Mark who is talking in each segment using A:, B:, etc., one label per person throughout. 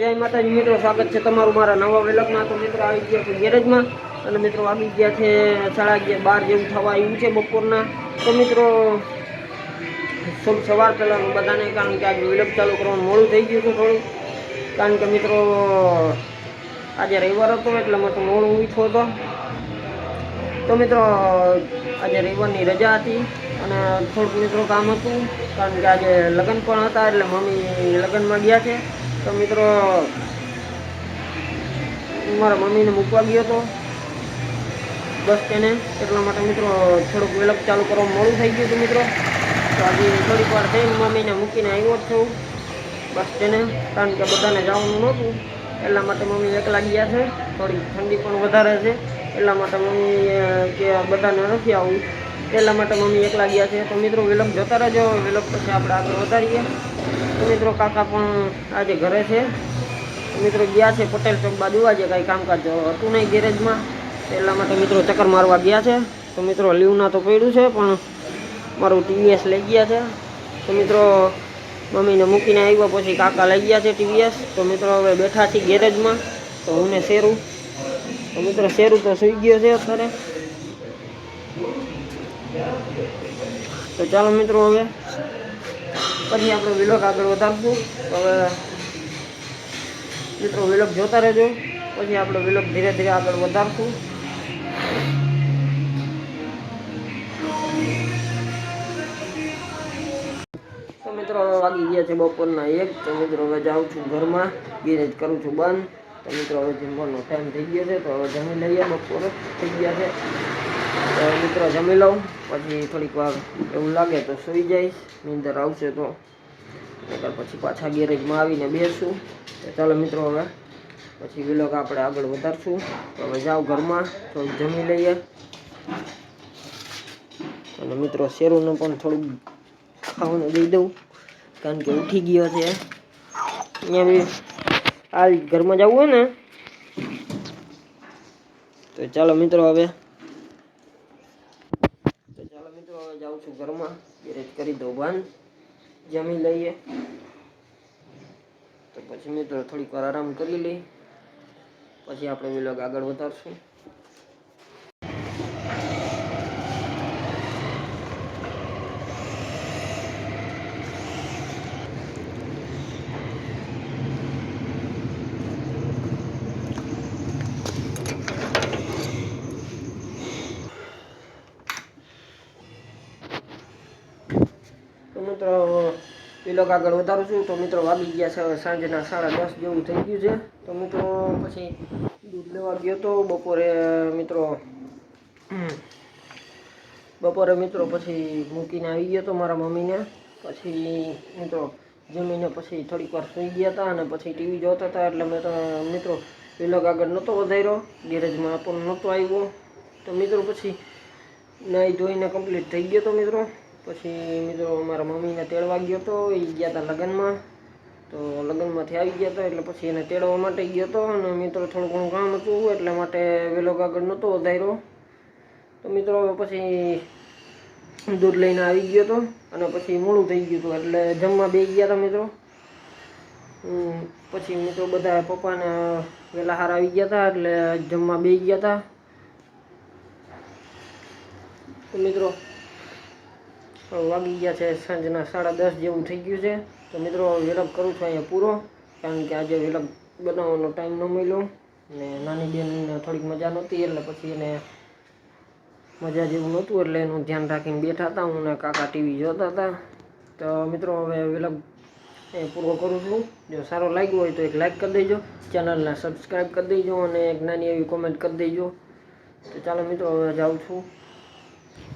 A: તો જય માતાજી, મિત્રો, સ્વાગત છે તમારું મારા નવા વેલકમાં તો મિત્રો, આવી ગયા છે ગેરેજમાં અને મિત્રો, આવી ગયા છે સાડા અગિયાર, બાર જેવું થવા આવ્યું છે બપોરના. તો મિત્રો સવાર પહેલાં બધાને કારણ કે આજે વિલંબ ચાલુ કરવાનું મોડું થઈ ગયું છે થોડું. કારણ કે મિત્રો, આજે રવિવાર હતો, એટલે માટે મોડું ઉઠો હતો. તો મિત્રો, આજે રવિવારની રજા હતી અને થોડુંક મિત્રો કામ હતું. કારણ કે આજે લગ્ન પણ હતા, એટલે મમ્મી લગ્નમાં ગયા છે. તો મિત્રો, મારા મમ્મીને મૂકવા ગયો હતો બસ તેને. એટલા માટે મિત્રો, થોડુંક વેલક ચાલુ કરવા મોડું થઈ ગયું હતું મિત્રો. તો આજે થોડીક વાર થઈ મમ્મીને મૂકીને આવ્યો જ છું. બસ તેને, કારણ કે બધાને જવાનું નહોતું. એટલા માટે મમ્મી એકલા ગયા છે. થોડી ઠંડી પણ વધારે છે. એટલા માટે મમ્મી કે બધાને નથી આવું. એટલા માટે મમ્મી એકલા ગયા છે. તો મિત્રો વિલંબ જોતા રહેજો. વિલંબ પછી આપણે આગળ વધારીએ. મિત્રો કાકા પણ આજે ઘરે છે. મિત્રો ગયા છે પટેલ ચોક બાજુ. આજે કાંઈ કામકાજ હતું નહીં ગેરેજમાં. એટલા માટે મિત્રો ચક્કર મારવા ગયા છે. તો મિત્રો લીવના તો પડ્યું છે, પણ મારું ટીવીએસ લઈ ગયા છે. તો મિત્રો મમ્મીને મૂકીને આવ્યા પછી કાકા લઈ ગયા છે ટીવીએસ. તો મિત્રો હવે બેઠા છીએ ગેરેજમાં. તો હું ને શેરું. તો મિત્રો શેરું તો સૂઈ ગયો છે અત્યારે. તો ચાલો મિત્રો હવે પછી આપણે વિલોક આગળ વધારશું. હવે મિત્રો વિલોક જોતા રહેજો. પછી આપણે વિલોક ધીરે ધીરે આગળ વધારશું. તો મિત્રો હવે વાગી ગયા છે બપોરના એક. તો મિત્રો હવે જાઉં છું ઘરમાં. ગેરેજ કરું છું બંધ. તો મિત્રો હવે જમવાનો ટાઈમ થઈ ગયો છે. તો હવે જમી લઈએ બપોરે. થઈ ગયા છે. તો મિત્રો જમી લઉં. પછી થોડીક વાર એવું લાગે તો સૂઈ જઈશ. નીંદર આવશે તો. પછી પાછા ગેરેજમાં આવીને બેસું. તો ચાલો મિત્રો હવે પછી વિલોક આપણે આગળ વધારશું. તો હવે જાઓ ઘરમાં, થોડુંક જમી લઈએ. અને મિત્રો શેરુને પણ થોડુંક ખાવાનું દઈ દઉં. કારણ કે ઉઠી ગયો છે. અહીંયા બી હાલ ઘરમાં જવું હોય ને. તો ચાલો મિત્રો હવે તો મિત્રો હવે જાઉં છું ઘરમાં ગેરેજ કરી દઉં બંધ જમી લઈએ. તો પછી મિત્રો થોડીક વાર આરામ કરી લઈ. પછી આપણે વિલોગ આગળ વધારશું. તો મિત્રો વિલોગ આગળ વધારું છું. તો મિત્રો વાગી ગયા છે સાંજના સાડા દસ જેવું થઈ ગયું છે. તો મિત્રો, પછી દૂધ લેવા ગયો તો બપોરે, મિત્રો બપોરે મિત્રો પછી મૂકીને આવી ગયો તો મારા મમ્મીને. પછી મિત્રો, જમીને પછી થોડીક વાર સૂઈ ગયા હતા અને પછી ટીવી જોતા હતા. એટલે મેં તો, મિત્રો વિલોગ આગળ નહોતો વધાર્યો. ગેરેજમાં પણ નહોતો આવ્યો. તો મિત્રો પછી નાહી ધોઈને કમ્પ્લીટ થઈ ગયો તો મિત્રો. પછી મિત્રો મારા મમ્મીને તેડવા ગયો હતો એ ગયા હતા લગ્નમાં. તો લગ્નમાંથી આવી ગયા હતા એટલે પછી એને તેડવા માટે ગયો હતો અને મિત્રો થોડું ઘણું કામ હતું એટલા માટે વેલો કાગળ નહોતો વધાર્યો. તો મિત્રો પછી દૂધ લઈને આવી ગયો હતો અને પછી મોડું થઈ ગયું હતું એટલે જમવા બે ગયા હતા મિત્રો. પછી મિત્રો બધા પપ્પાને વહેલા હાર આવી ગયા હતા એટલે જમવા બે ગયા હતા તો મિત્રો વાગી ગયા છે સાંજના સાડા દસ જેવું થઈ ગયું છે. તો મિત્રો વિલંબ કરું છું અહીંયા પૂરો, કારણ કે આજે વિલંબ બનાવવાનો ટાઈમ ન મળ્યો ને નાની બેનને થોડીક મજા નહોતી, એટલે પછી એને મજા જેવું નહોતું, એટલે એનું ધ્યાન રાખીને બેઠા હતા હું ને કાકા ટીવી જોતા હતા. તો મિત્રો, હવે વિલંબ એ પૂરો કરું છું. જો સારો લાગ્યો હોય તો એક લાઈક કરી દેજો, ચેનલને સબસ્ક્રાઈબ કરી દેજો અને એક નાની એવી કોમેન્ટ કરી દેજો. તો ચાલો મિત્રો, હવે જાઉં છું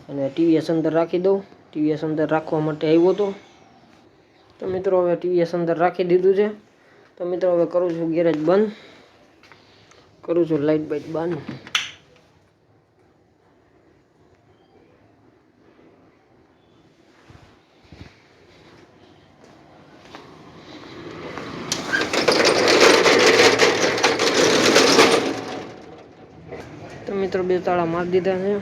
A: અને ટીવી અંદર રાખી દઉં. ટીવીએસ અંદર રાખવા માટે આવ્યો હતો તો મિત્રો હવે ટીવીએસ અંદર રાખી દીધું છે. તો મિત્રો હવે કરું છું ગેરેજ બંધ. કરું છું લાઇટ બાઇટ બંધ. મિત્રો બે તાળા મારી દીધા છે.